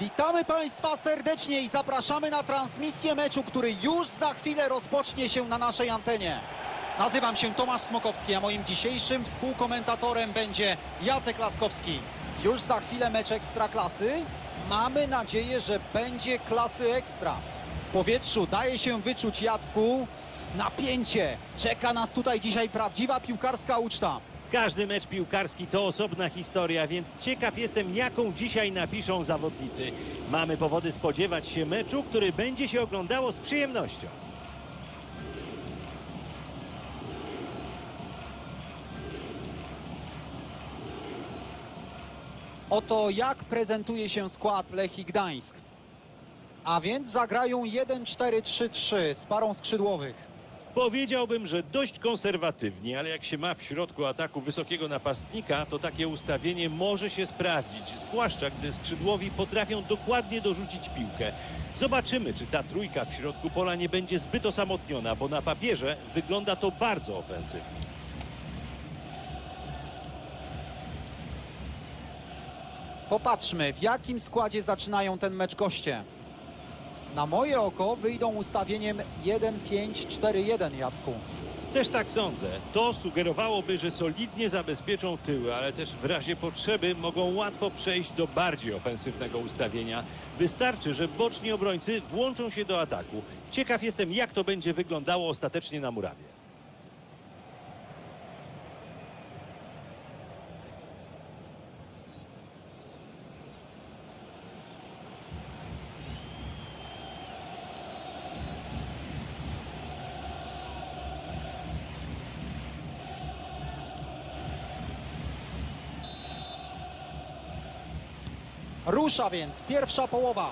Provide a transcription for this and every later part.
Witamy Państwa serdecznie i zapraszamy na transmisję meczu, który już za chwilę rozpocznie się na naszej antenie. Nazywam się Tomasz Smokowski, a moim dzisiejszym współkomentatorem będzie Jacek Laskowski. Już za chwilę mecz Ekstraklasy. Mamy nadzieję, że będzie klasy ekstra. W powietrzu daje się wyczuć Jacku napięcie. Czeka nas tutaj dzisiaj prawdziwa piłkarska uczta. Każdy mecz piłkarski to osobna historia, więc ciekaw jestem, jaką dzisiaj napiszą zawodnicy. Mamy powody spodziewać się meczu, który będzie się oglądało z przyjemnością. Oto jak prezentuje się skład Lechii Gdańsk. A więc zagrają 1-4-3-3 z parą skrzydłowych. Powiedziałbym, że dość konserwatywnie, ale jak się ma w środku ataku wysokiego napastnika, to takie ustawienie może się sprawdzić, zwłaszcza gdy skrzydłowi potrafią dokładnie dorzucić piłkę. Zobaczymy, czy ta trójka w środku pola nie będzie zbyt osamotniona, bo na papierze wygląda to bardzo ofensywnie. Popatrzmy, w jakim składzie zaczynają ten mecz goście. Na moje oko wyjdą ustawieniem 1-5-4-1, Jacku. Też tak sądzę. To sugerowałoby, że solidnie zabezpieczą tyły, ale też w razie potrzeby mogą łatwo przejść do bardziej ofensywnego ustawienia. Wystarczy, że boczni obrońcy włączą się do ataku. Ciekaw jestem, jak to będzie wyglądało ostatecznie na murawie. Rusza więc pierwsza połowa.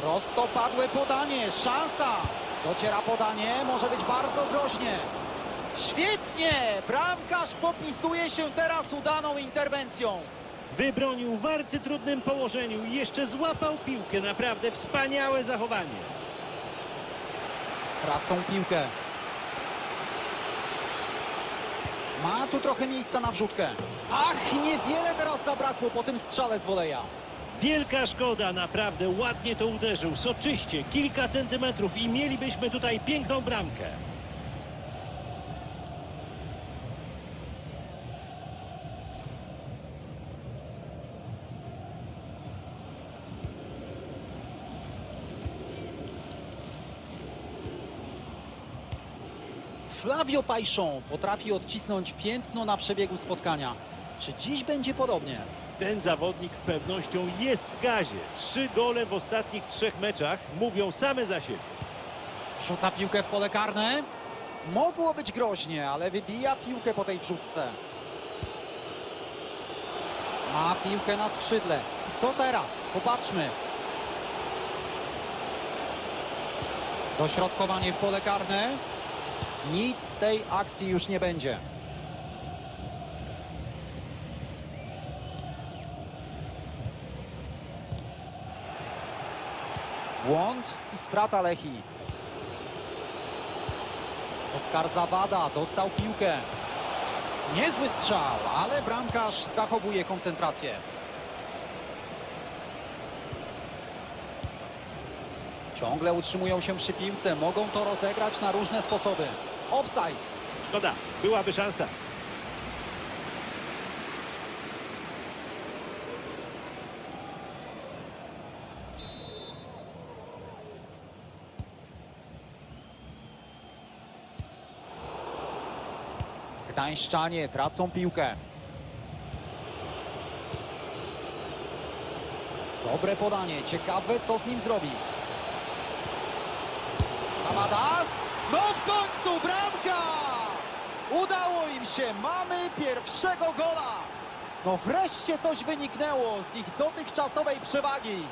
Prostopadłe podanie, szansa. Dociera podanie, może być bardzo groźnie. Świetnie! Bramkarz popisuje się teraz udaną interwencją. Wybronił w arcytrudnym położeniu i jeszcze złapał piłkę. Naprawdę wspaniałe zachowanie. Tracą piłkę. Ma tu trochę miejsca na wrzutkę. Ach, niewiele teraz zabrakło po tym strzale z woleja. Wielka szkoda, naprawdę ładnie to uderzył. Soczyście, kilka centymetrów i mielibyśmy tutaj piękną bramkę. Flavio Pajszą potrafi odcisnąć piętno na przebiegu spotkania. Czy dziś będzie podobnie? Ten zawodnik z pewnością jest w gazie. Trzy gole w ostatnich trzech meczach mówią same za siebie. Wrzuca piłkę w pole karne. Mogło być groźnie, ale wybija piłkę po tej wrzutce. Ma piłkę na skrzydle. I co teraz? Popatrzmy. Dośrodkowanie w pole karne. Nic z tej akcji już nie będzie. Błąd i strata Lechi. Oskar Zawada dostał piłkę. Niezły strzał, ale bramkarz zachowuje koncentrację. Ciągle utrzymują się przy piłce, mogą to rozegrać na różne sposoby. Offside. Szkoda, byłaby szansa. Gdańszczanie tracą piłkę. Dobre podanie, ciekawe co z nim zrobi. Zawada. No w końcu bramka! Udało im się, mamy pierwszego gola. No wreszcie coś wyniknęło z ich dotychczasowej przewagi.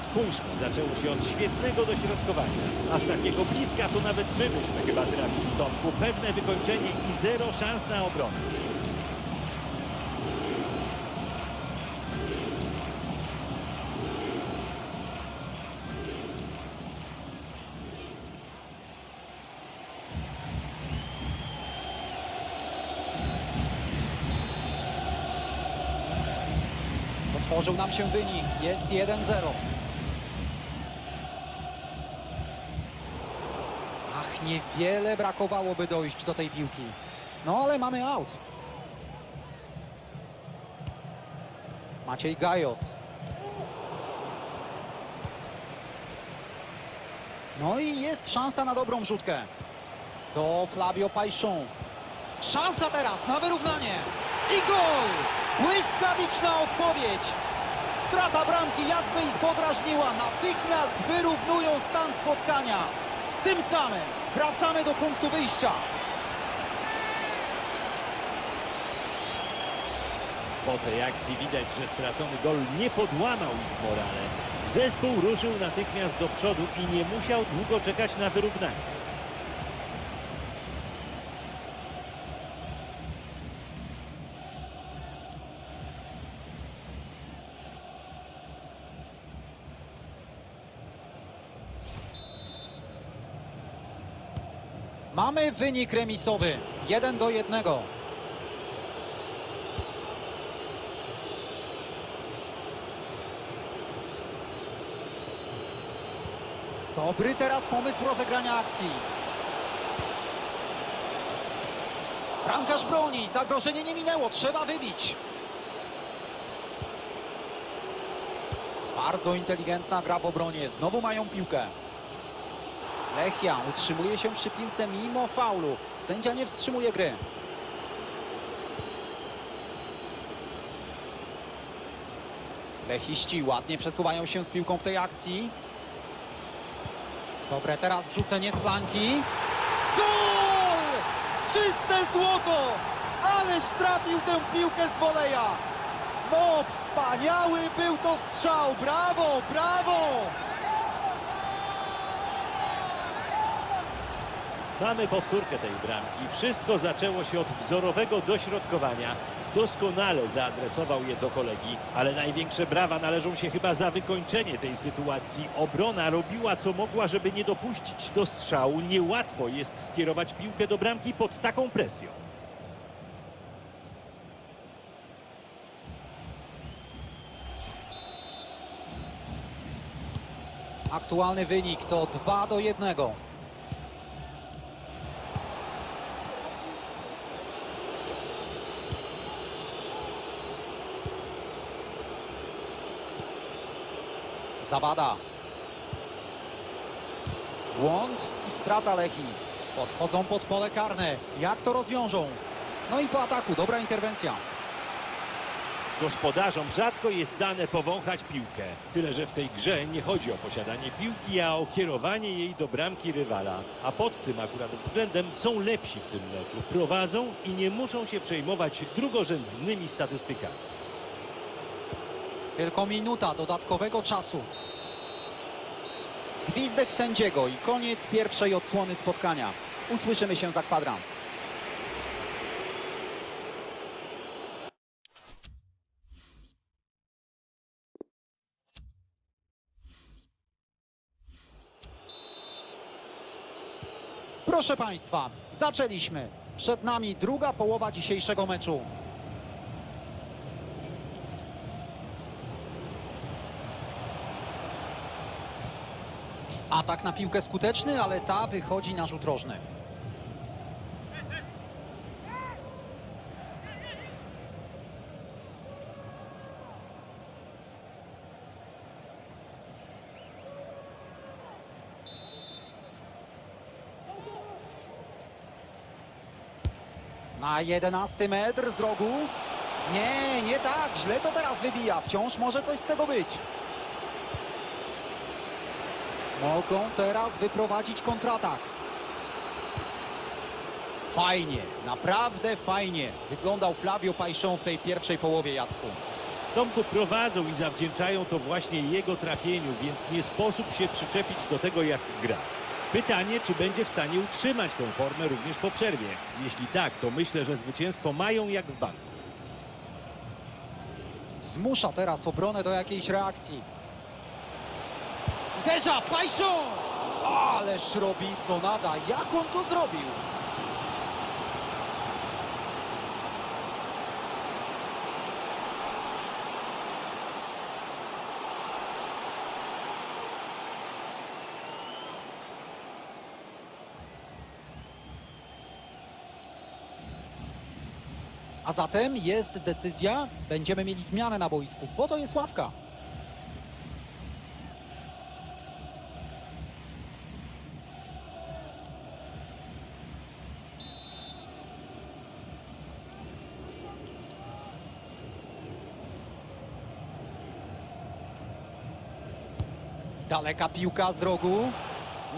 Spójrzmy, zaczęło się od świetnego dośrodkowania, a z takiego bliska to nawet my byśmy chyba trafili Tomku. Pewne wykończenie i zero szans na obronę. Otworzył nam się wynik. Jest 1-0. Ach, niewiele brakowałoby dojść do tej piłki. No ale mamy out. Maciej Gajos. No i jest szansa na dobrą rzutkę. Do Flavio Pajszą. Szansa teraz na wyrównanie. I gol! Błyskawiczna odpowiedź. Strata bramki jakby ich podrażniła. Natychmiast wyrównują stan spotkania. Tym samym wracamy do punktu wyjścia. Po tej akcji widać, że stracony gol nie podłamał ich morale. Zespół ruszył natychmiast do przodu i nie musiał długo czekać na wyrównanie. Mamy wynik remisowy. 1 do 1. Dobry teraz pomysł rozegrania akcji. Bramkarz broni, zagrożenie nie minęło, trzeba wybić. Bardzo inteligentna gra w obronie, znowu mają piłkę. Lechia utrzymuje się przy piłce mimo faulu. Sędzia nie wstrzymuje gry. Lechiści ładnie przesuwają się z piłką w tej akcji. Dobre teraz wrzucenie z flanki. Gol! Czyste złoto! Ależ trafił tę piłkę z woleja. No, wspaniały był to strzał. Brawo, brawo! Mamy powtórkę tej bramki. Wszystko zaczęło się od wzorowego dośrodkowania. Doskonale zaadresował je do kolegi, ale największe brawa należą się chyba za wykończenie tej sytuacji. Obrona robiła co mogła, żeby nie dopuścić do strzału. Niełatwo jest skierować piłkę do bramki pod taką presją. Aktualny wynik to 2 do 1. Zawada. Błąd i strata Lechi. Podchodzą pod pole karne. Jak to rozwiążą? No i po ataku dobra interwencja. Gospodarzom rzadko jest dane powąchać piłkę. Tyle, że w tej grze nie chodzi o posiadanie piłki, a o kierowanie jej do bramki rywala. A pod tym akurat względem są lepsi w tym meczu. Prowadzą i nie muszą się przejmować drugorzędnymi statystykami. Tylko minuta dodatkowego czasu. Gwizdek sędziego i koniec pierwszej odsłony spotkania. Usłyszymy się za kwadrans. Proszę Państwa, zaczęliśmy. Przed nami druga połowa dzisiejszego meczu. Atak na piłkę skuteczny, ale ta wychodzi na rzut rożny. Na 11 metr z rogu. Nie, nie tak. Źle to teraz wybija. Wciąż może coś z tego być. Mogą teraz wyprowadzić kontratak. Fajnie, naprawdę fajnie wyglądał Flavio Pajszą w tej pierwszej połowie, Jacku. Tomku prowadzą i zawdzięczają to właśnie jego trafieniu, więc nie sposób się przyczepić do tego, jak gra. Pytanie, czy będzie w stanie utrzymać tę formę również po przerwie. Jeśli tak, to myślę, że zwycięstwo mają jak w banku. Zmusza teraz obronę do jakiejś reakcji. Uderza, Pajszu! Ależ robi Sonada, jak on to zrobił? A zatem jest decyzja, będziemy mieli zmianę na boisku, bo to jest ławka. Daleka piłka z rogu.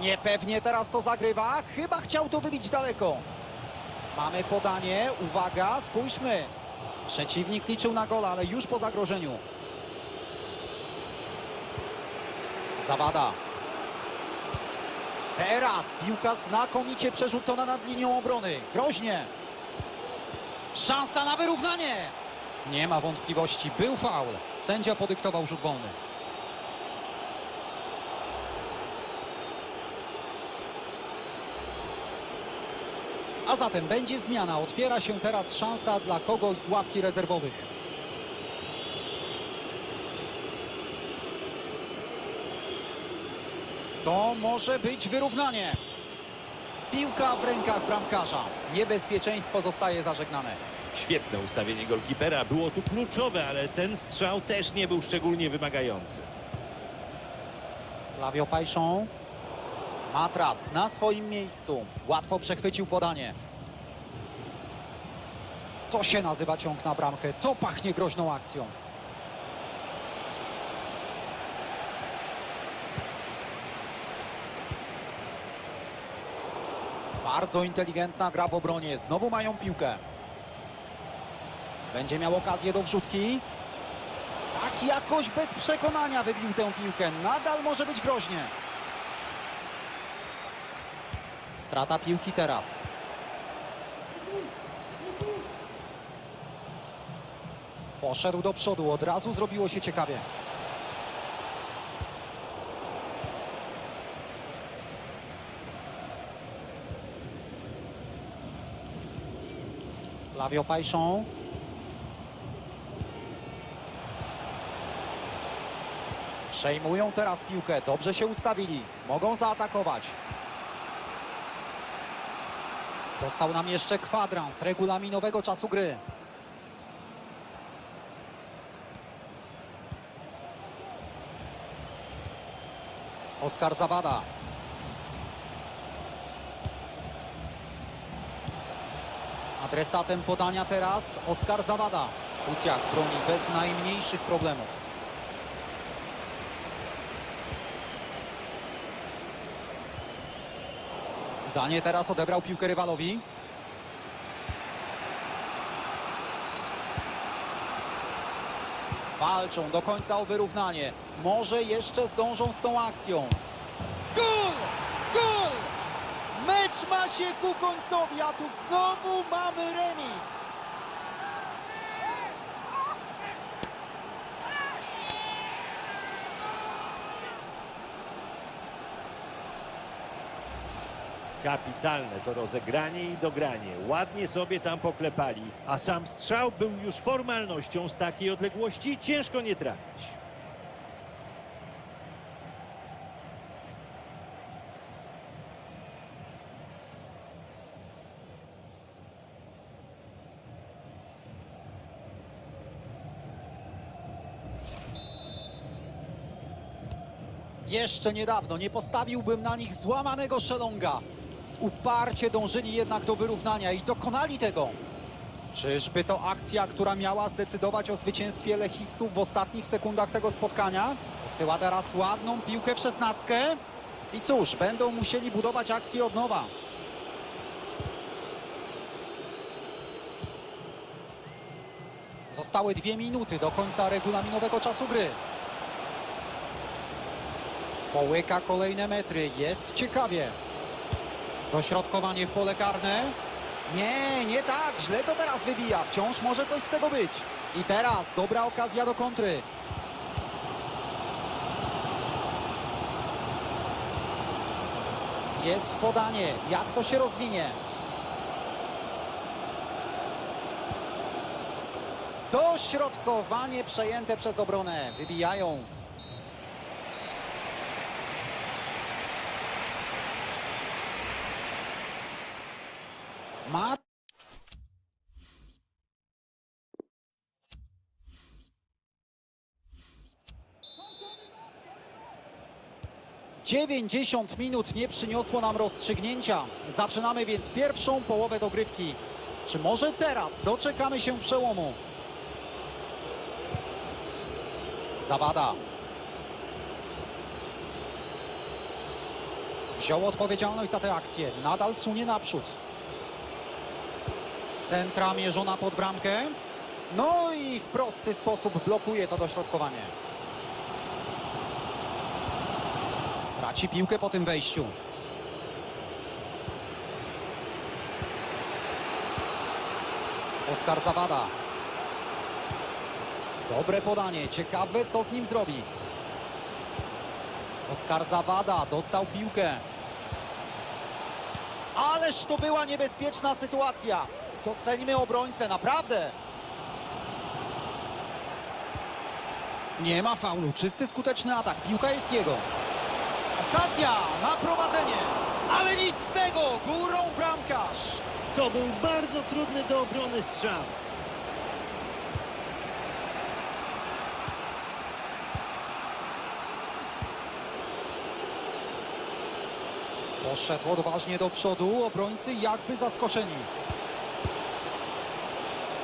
Niepewnie teraz to zagrywa. Chyba chciał to wybić daleko. Mamy podanie. Uwaga, spójrzmy. Przeciwnik liczył na gola, ale już po zagrożeniu. Zawada. Teraz piłka znakomicie przerzucona nad linią obrony. Groźnie. Szansa na wyrównanie. Nie ma wątpliwości. Był faul. Sędzia podyktował rzut wolny. A zatem będzie zmiana. Otwiera się teraz szansa dla kogoś z ławki rezerwowych. To może być wyrównanie. Piłka w rękach bramkarza. Niebezpieczeństwo zostaje zażegnane. Świetne ustawienie golkipera, było tu kluczowe, ale ten strzał też nie był szczególnie wymagający. Flavio Pajszą. Matras na swoim miejscu. Łatwo przechwycił podanie. To się nazywa ciąg na bramkę. To pachnie groźną akcją. Bardzo inteligentna gra w obronie. Znowu mają piłkę. Będzie miał okazję do wrzutki. Tak jakoś bez przekonania wybił tę piłkę. Nadal może być groźnie. Strata piłki teraz. Poszedł do przodu, od razu zrobiło się ciekawie. Flavio Pajszą. Przejmują teraz piłkę, dobrze się ustawili, mogą zaatakować. Został nam jeszcze kwadrans regulaminowego czasu gry. Oskar Zawada. Adresatem podania teraz Oskar Zawada. Kucjak broni bez najmniejszych problemów. Danie teraz odebrał piłkę rywalowi. Walczą do końca o wyrównanie. Może jeszcze zdążą z tą akcją. Gol! Gol! Mecz ma się ku końcowi, a tu znowu mamy Kapitalne to rozegranie i dogranie. Ładnie sobie tam poklepali, a sam strzał był już formalnością z takiej odległości ciężko nie trafić. Jeszcze niedawno nie postawiłbym na nich złamanego szelonga. Uparcie dążyli jednak do wyrównania i dokonali tego. Czyżby to akcja, która miała zdecydować o zwycięstwie lechistów w ostatnich sekundach tego spotkania? Posyła teraz ładną piłkę w szesnastkę. I cóż, będą musieli budować akcję od nowa. Zostały dwie minuty do końca regulaminowego czasu gry. Połyka kolejne metry. Jest ciekawie. Dośrodkowanie w pole karne. Nie, nie tak. Źle to teraz wybija. Wciąż może coś z tego być. I teraz dobra okazja do kontry. Jest podanie. Jak to się rozwinie? Dośrodkowanie przejęte przez obronę. Wybijają. Ma 90 minut nie przyniosło nam rozstrzygnięcia. Zaczynamy więc pierwszą połowę dogrywki. Czy może teraz doczekamy się przełomu? Zawada. Wziął odpowiedzialność za tę akcję. Nadal sunie naprzód. Centra mierzona pod bramkę. No i w prosty sposób blokuje to dośrodkowanie. Traci piłkę po tym wejściu. Oskar Zawada. Dobre podanie. Ciekawe, co z nim zrobi. Oskar Zawada dostał piłkę. Ależ to była niebezpieczna sytuacja. Doceńmy obrońcę, naprawdę. Nie ma faulu. Czysty, skuteczny atak. Piłka jest jego. Okazja na prowadzenie. Ale nic z tego. Górą bramkarz. To był bardzo trudny do obrony strzał. Poszedł odważnie do przodu. Obrońcy jakby zaskoczeni.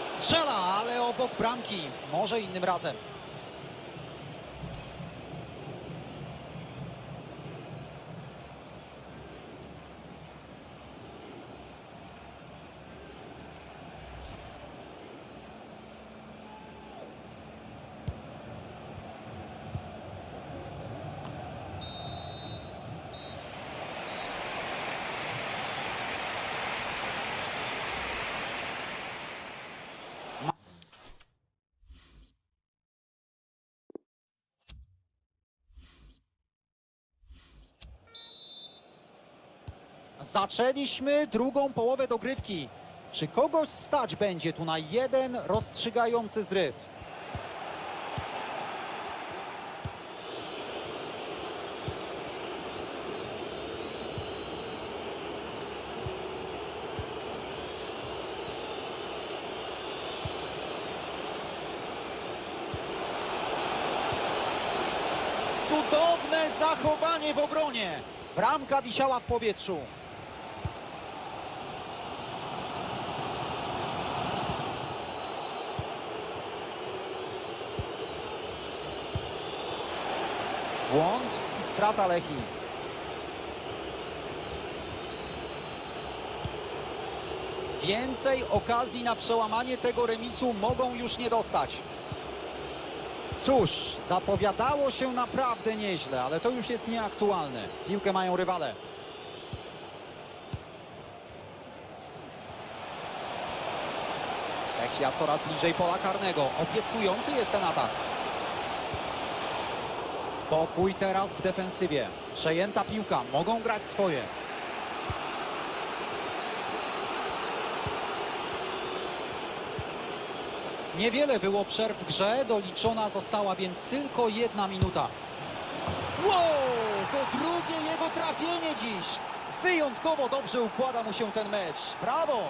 Strzela, ale obok bramki. Może innym razem. Zaczęliśmy drugą połowę dogrywki. Czy kogoś stać będzie tu na jeden rozstrzygający zryw? Cudowne zachowanie w obronie. Bramka wisiała w powietrzu. Błąd i strata Lechi. Więcej okazji na przełamanie tego remisu mogą już nie dostać. Cóż, zapowiadało się naprawdę nieźle, ale to już jest nieaktualne. Piłkę mają rywale. Lechia coraz bliżej pola karnego. Obiecujący jest ten atak. Spokój teraz w defensywie. Przejęta piłka, mogą grać swoje. Niewiele było przerw w grze, doliczona została więc tylko jedna minuta. Wow, to drugie jego trafienie dziś. Wyjątkowo dobrze układa mu się ten mecz. Brawo!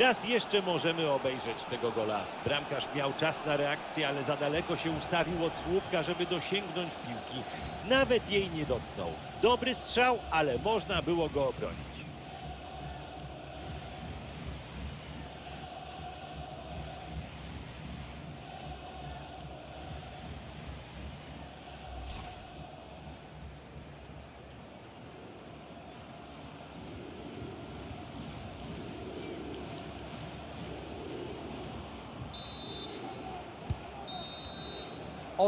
Raz jeszcze możemy obejrzeć tego gola. Bramkarz miał czas na reakcję, ale za daleko się ustawił od słupka, żeby dosięgnąć piłki. Nawet jej nie dotknął. Dobry strzał, ale można było go obronić.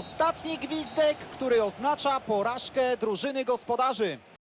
Ostatni gwizdek, który oznacza porażkę drużyny gospodarzy.